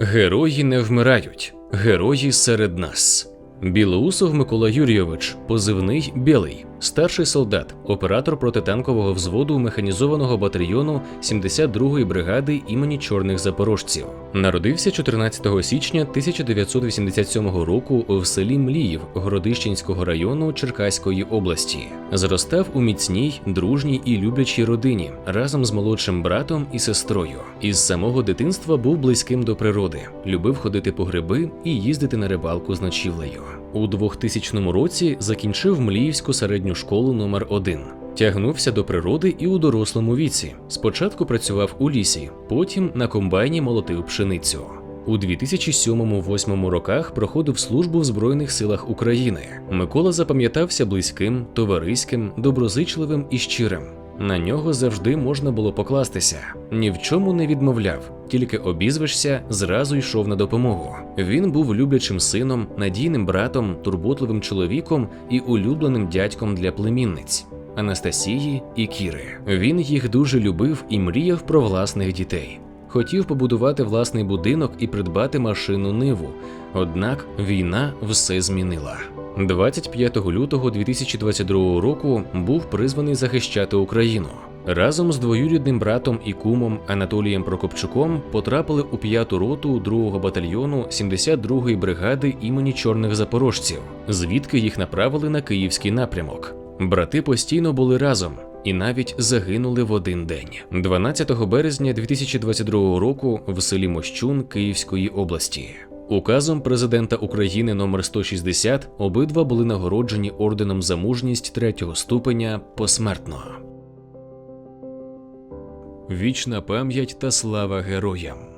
Герої не вмирають, герої серед нас. Білоусов Микола Юрійович, позивний Білий, старший солдат, оператор протитанкового взводу механізованого батальйону 72-ї бригади імені Чорних Запорожців. Народився 14 січня 1987 року в селі Мліїв Городищенського району Черкаської області. Зростав у міцній, дружній і люблячій родині разом з молодшим братом і сестрою. Із самого дитинства був близьким до природи, любив ходити по гриби і їздити на рибалку з ночівлею. У 2000 році закінчив Мліївську середню школу номер 1 Тягнувся до природи і у дорослому віці. Спочатку працював у лісі, потім на комбайні молотив пшеницю. У 2007-2008 роках проходив службу в Збройних силах України. Микола запам'ятався близьким, товариським, доброзичливим і щирим. На нього завжди можна було покластися, ні в чому не відмовляв, тільки обізвишся, зразу йшов на допомогу. Він був люблячим сином, надійним братом, турботливим чоловіком і улюбленим дядьком для племінниць. Анастасії і Кіри. Він їх дуже любив і мріяв про власних дітей. Хотів побудувати власний будинок і придбати машину Ниву. Однак війна все змінила. 25 лютого 2022 року був призваний захищати Україну. Разом з двоюрідним братом і кумом Анатолієм Прокопчуком потрапили у п'яту роту 2-го батальйону 72-ї бригади імені Чорних Запорожців, звідки їх направили на київський напрямок. Брати постійно були разом і навіть загинули в один день. 12 березня 2022 року в селі Мощун Київської області. Указом президента України номер 160 обидва були нагороджені орденом за мужність третього ступеня посмертно. Вічна пам'ять та слава героям.